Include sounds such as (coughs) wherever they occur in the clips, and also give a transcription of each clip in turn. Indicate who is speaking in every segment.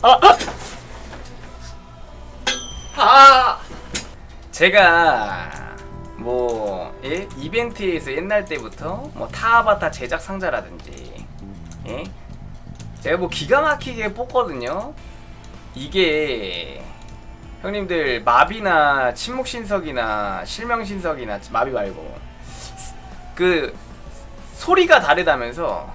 Speaker 1: 아, 아! 아! 제가 뭐 예? 이벤트에서 옛날 때부터 뭐 타바타 제작 상자라든지 예? 제가 뭐 기가 막히게 뽑거든요. 이게 형님들 마비나 침묵 신석이나 실명 신석이나 마비 말고 그 소리가 다르다면서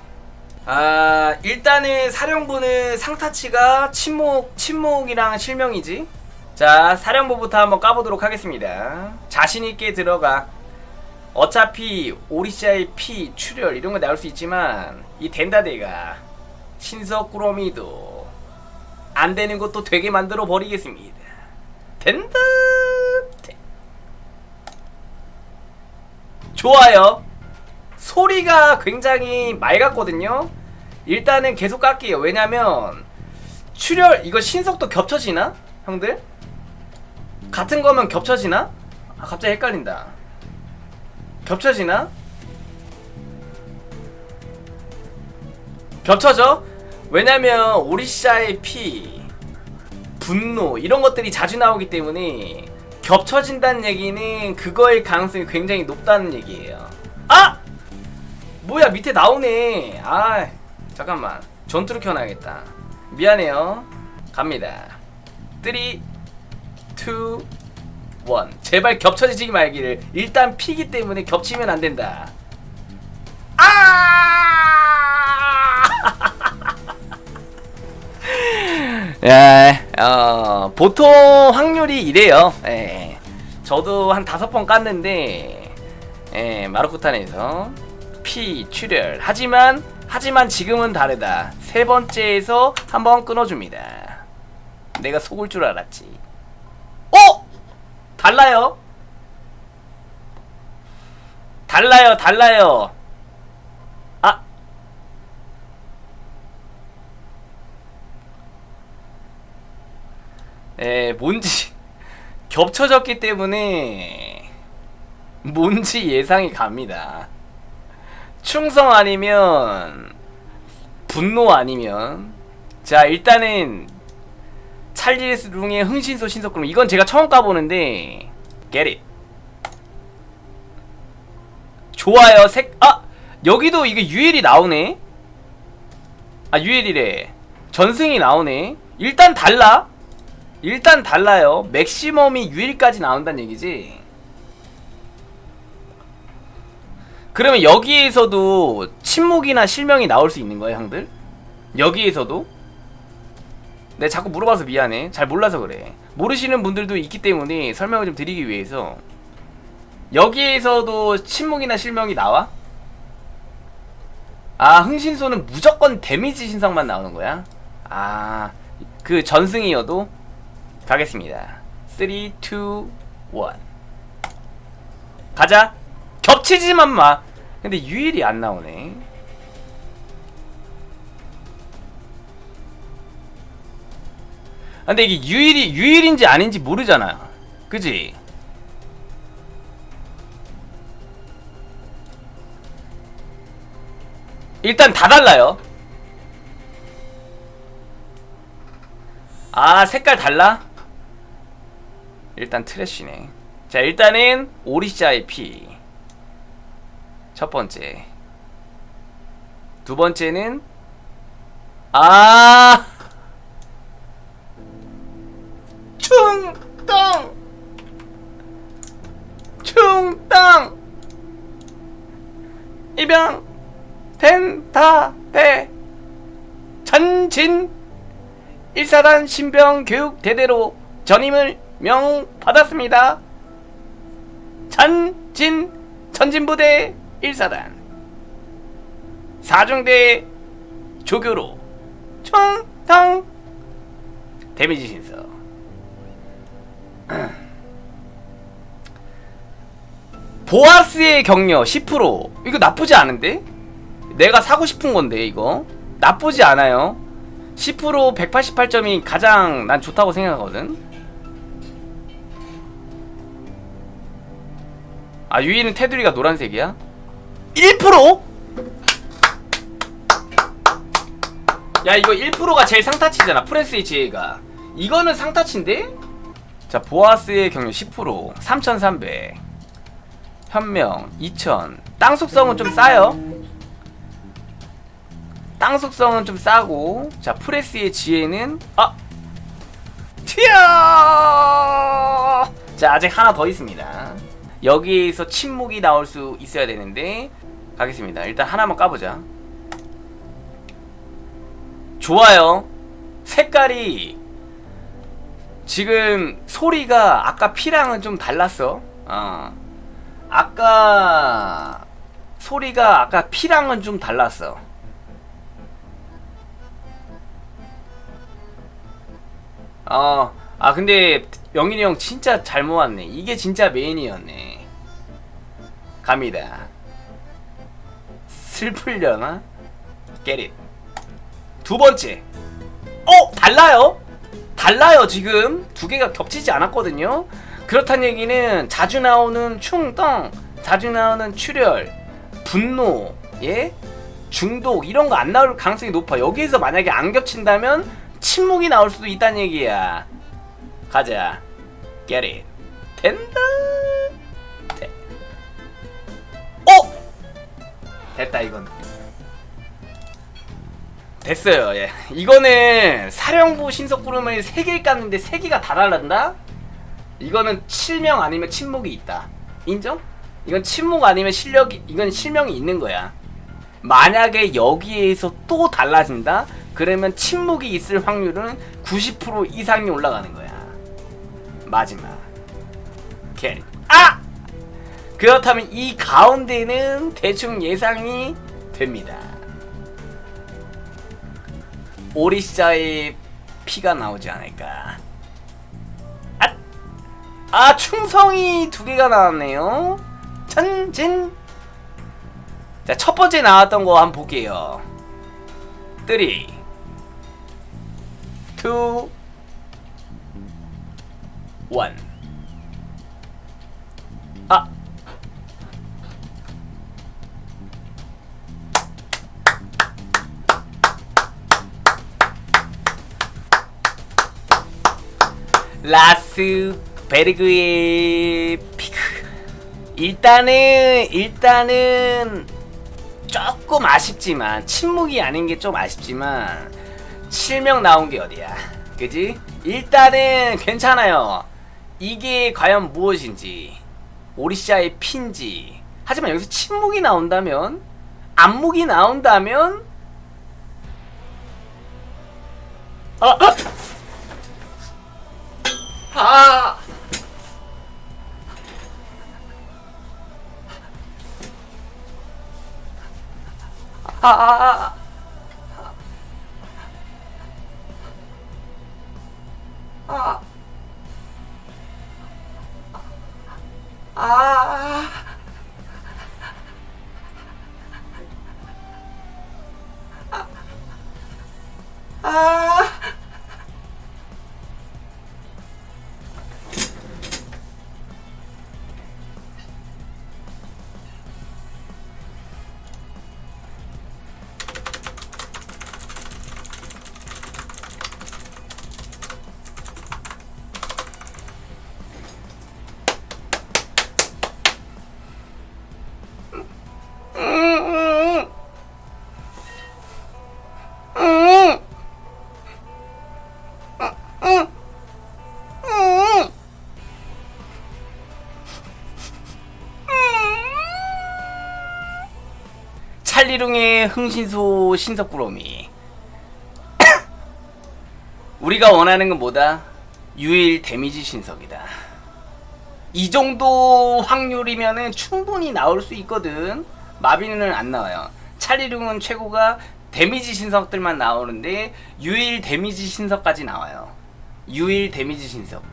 Speaker 1: 아 일단은 사령부는 상타치가 침묵 침묵이랑 실명이지. 자 사령부부터 한번 까보도록 하겠습니다. 자신 있게 들어가. 어차피 오리샤의 피 출혈 이런 거 나올 수 있지만 이 덴다데가 신석 꾸러미도 안 되는 것도 되게 만들어 버리겠습니다. 된다 좋아요 소리가 굉장히 맑았거든요. 일단은 계속 깎게요. 왜냐면 출혈 이거 신속도 겹쳐지나? 형들? 같은 거면 겹쳐지나? 아 갑자기 헷갈린다. 겹쳐지나? 겹쳐져? 왜냐면 오리샤의 피, 분노 이런 것들이 자주 나오기 때문에 겹쳐진다는 얘기는 그거의 가능성이 굉장히 높다는 얘기예요. 아! 뭐야 밑에 나오네. 아 잠깐만. 전투를 켜놔야겠다. 미안해요. 갑니다. 3 2 1 제발 겹쳐지지 말기를. 일단 피기 때문에 겹치면 안 된다. 아! 야, (laughs) 어, 보통 확률이 이래요. 예. 저도 한 다섯 번 깠는데, 예, 마르쿠탄에서 피 출혈. 하지만 하지만 지금은 다르다. 세 번째에서 한번 끊어줍니다. 내가 속을 줄 알았지. 어? 달라요. 달라요, 달라요. 아. 에, 뭔지 (laughs) 겹쳐졌기 때문에 뭔지 예상이 갑니다. 충성 아니면 분노 아니면 자 일단은 찰리스 룽의 흥신소 신석그럼 이건 제가 처음 까보는데 get it. 좋아요 색 아 여기도 이게 유일이 나오네. 아 유일이래. 전승이 나오네. 일단 달라. 일단 달라요. 맥시멈이 유일까지 나온다는 얘기지 그러면 여기에서도 침묵이나 실명이 나올 수 있는 거예요, 형들? 여기에서도? 내가 자꾸 물어봐서 미안해. 잘 몰라서 그래. 모르시는 분들도 있기 때문에 설명을 좀 드리기 위해서 여기에서도 침묵이나 실명이 나와? 아, 흥신소는 무조건 데미지 신상만 나오는 거야? 아, 그 전승이어도 가겠습니다. 3, 2, 1 가자! 겹치지만 마. 근데 유일이 안 나오네. 아, 근데 이게 유일이 유일인지 아닌지 모르잖아. 그지? 일단 다 달라요. 아, 색깔 달라? 일단 트래쉬네. 자, 일단은 오리샤의 피. 첫 번째. 두 번째는 아! 충땅 충땅 입양 텐타 대. 전진. 일사단 신병 교육 대대로 전임을 명 받았습니다. 전진 전진부대 1사단. 사중대 조교로 총당 데미지 신서. (clears throat) 보아스의 격려 10% 이거 나쁘지 않은데? 내가 사고 싶은 건데 이거. 나쁘지 않아요. 10% 188점이 가장 난 좋다고 생각하거든. 아 유이는 테두리가 노란색이야? 1%? 야 이거 1%가 제일 상타치잖아 프레스의 지혜가. 이거는 상타치인데? 자 보아스의 경력 10% 3300 현명 2000 땅 속성은 좀 싸요. 땅 속성은 좀 싸고 자 프레스의 지혜는 아! 튀어! 자 아직 하나 더 있습니다. 여기에서 침묵이 나올 수 있어야 되는데 가겠습니다. 일단 하나만 까보자. 좋아요. 색깔이 지금 소리가 아까 피랑은 좀 달랐어. 어. 아까 소리가 아까 피랑은 좀 달랐어. 어, 아 근데 영인이 형 진짜 잘 모았네. 이게 진짜 메인이었네. 갑니다. 슬플려나? It. 두 번째. 어, 달라요. 달라요 지금 두 개가 겹치지 않았거든요. 그렇단 얘기는 자주 나오는 충덩, 자주 나오는 출혈, 분노, 예, 중독 이런 거 안 나올 가능성이 높아. 여기에서 만약에 안 겹친다면 침묵이 나올 수도 있다는 얘기야. 가자. Get it. 된다. 됐다 이건. 됐어요. 예. 이거는 사령부 신속 구름을 3개 깠는데 3개가 다 달란다? 이거는 실명 아니면 침묵이 있다. 인정? 이건 침묵 아니면 실력이 이건 실명이 있는 거야. 만약에 여기에서 또 달라진다? 그러면 침묵이 있을 확률은 90% 이상이 올라가는 거야. 마지막. 캐리. 아! 그렇다면 이 가운데는 대충 예상이 됩니다. 오리시자의 피가 나오지 않을까. 아! 아, 충성이 두 개가 나왔네요. 천진. 자, 첫 번째 나왔던 거 한번 볼게요. 3 2 1 라스베르그의 피크 일단은 일단은 조금 아쉽지만 침묵이 아닌 게 좀 아쉽지만 실명 나온 게 어디야 그지? 일단은 괜찮아요 이게 과연 무엇인지 오리시아의 핀지 하지만 여기서 침묵이 나온다면 안묵이 나온다면 아! 아! 아! 아, 아, 아, 아, 찰리룽의 흥신소 신석구름이 (coughs) 우리가 원하는 건 뭐다? 유일 데미지 신석이다. 이 정도 확률이면은 충분히 나올 수 있거든. 마비는 안 나와요. 찰리룽은 최고가 데미지 신석들만 나오는데 유일 데미지 신석까지 나와요. 유일 데미지 신석.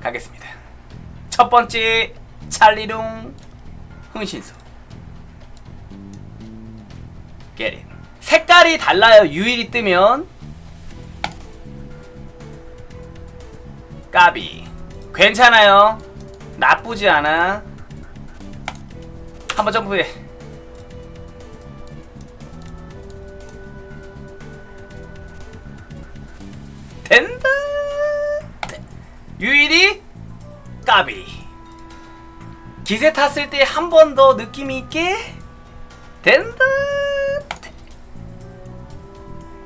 Speaker 1: 가겠습니다. 첫 번째 찰리룽 흥신소 게린 색깔이 달라요. 유일이 뜨면 까비. 괜찮아요. 나쁘지 않아. 한번 점프해. 된다. 유일이 까비. 기세 탔을 때 한 번 더 느낌 있게 된다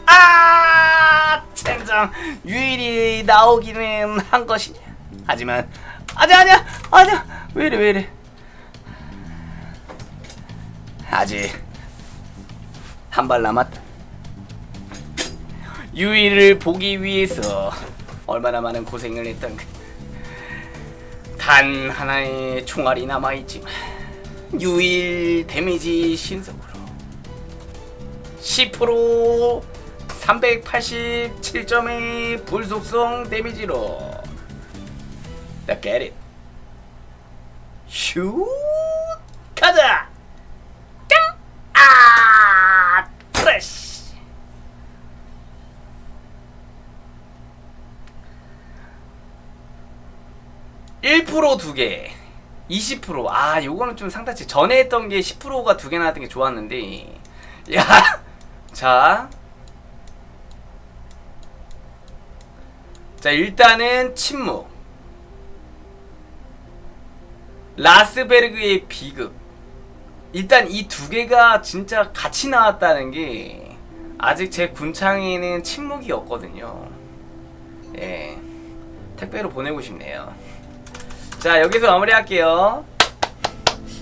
Speaker 1: 아 젠장. 유일이 나오기는 한 것이냐? 하지만 아니야 아니야 아니야. 왜 이래 왜 이래? 아직 한 발 남았다. 유일을 보기 위해서 얼마나 많은 고생을 했던가 단 하나의 총알이 남아있지만 유일 데미지 신속으로 10% 387점의 불속성 데미지로 Now get it. 슛 가자 깡! 아 트래쉬 1%두 개, 20%. 아, 요거는 좀 상타치. 전에 했던 게 10%가 두 개 나왔던 게 좋았는데. 야, (laughs) 자. 자, 일단은 침묵. 라스베르그의 비극. 일단 이 두 개가 진짜 같이 나왔다는 게 아직 제 군창에는 침묵이 없거든요. 예. 택배로 보내고 싶네요. 자 여기서 마무리할게요